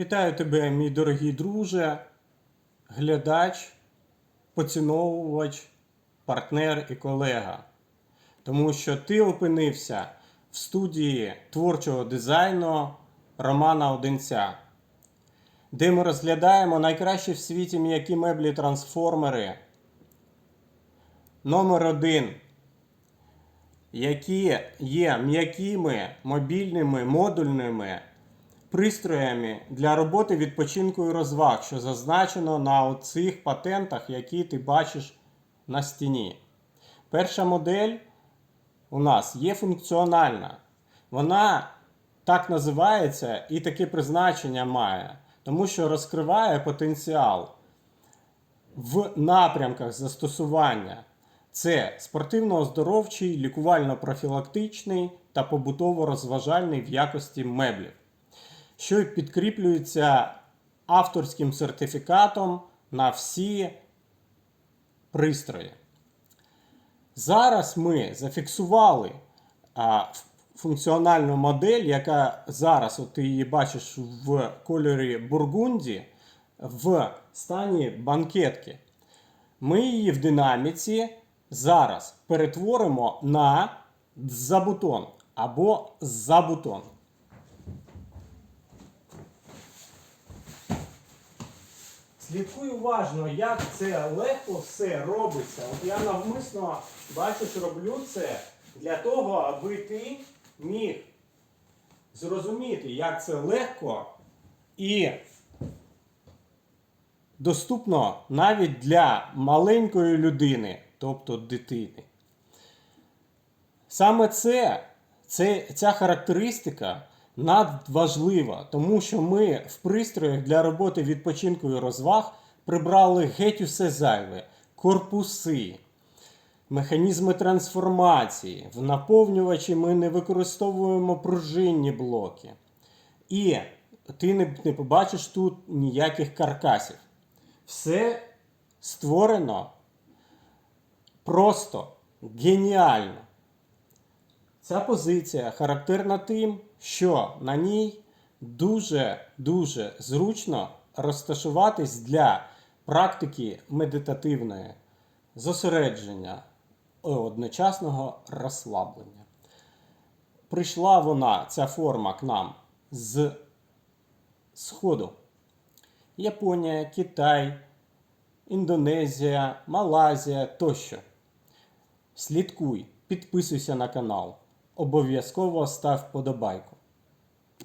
Вітаю тебе, мій дорогий друже, глядач, поціновувач, партнер і колега. Тому що ти опинився в студії творчого дизайну Романа Одинця, де ми розглядаємо найкращі в світі м'які меблі трансформери. Номер один які є м'якими мобільними модульними пристроями для роботи відпочинку і розваг, що зазначено на цих патентах, які ти бачиш на стіні. Перша модель у нас є функціональна. Вона так називається і таке призначення має, тому що розкриває потенціал в напрямках застосування. Це спортивно-оздоровчий, лікувально-профілактичний та побутово-розважальний в якості меблів, що підкріплюється авторським сертифікатом на всі пристрої. Зараз ми зафіксували а, функціональну модель, яка зараз, от ти її бачиш в кольорі бургунді, в стані банкетки. Ми її в динаміці зараз перетворимо на забутон або забутон. Слідкуй уважно, як це легко все робиться. От я навмисно, бачиш, роблю це для того, аби ти міг зрозуміти, як це легко і доступно навіть для маленької людини, тобто дитини. Саме це, це, ця характеристика надважлива, тому що ми в пристроях для роботи відпочинку і розваг прибрали геть усе зайве, корпуси, механізми трансформації. В наповнювачі ми не використовуємо пружинні блоки. І ти не, не побачиш тут ніяких каркасів. Все створено просто геніально. Ця позиція характерна тим, що на ній дуже-дуже зручно розташуватись для практики медитативної, зосередження одночасного розслаблення. Прийшла вона, ця форма, к нам з Сходу. Японія, Китай, Індонезія, Малайзія тощо. Слідкуй, підписуйся на канал. Обов'язково став вподобайку.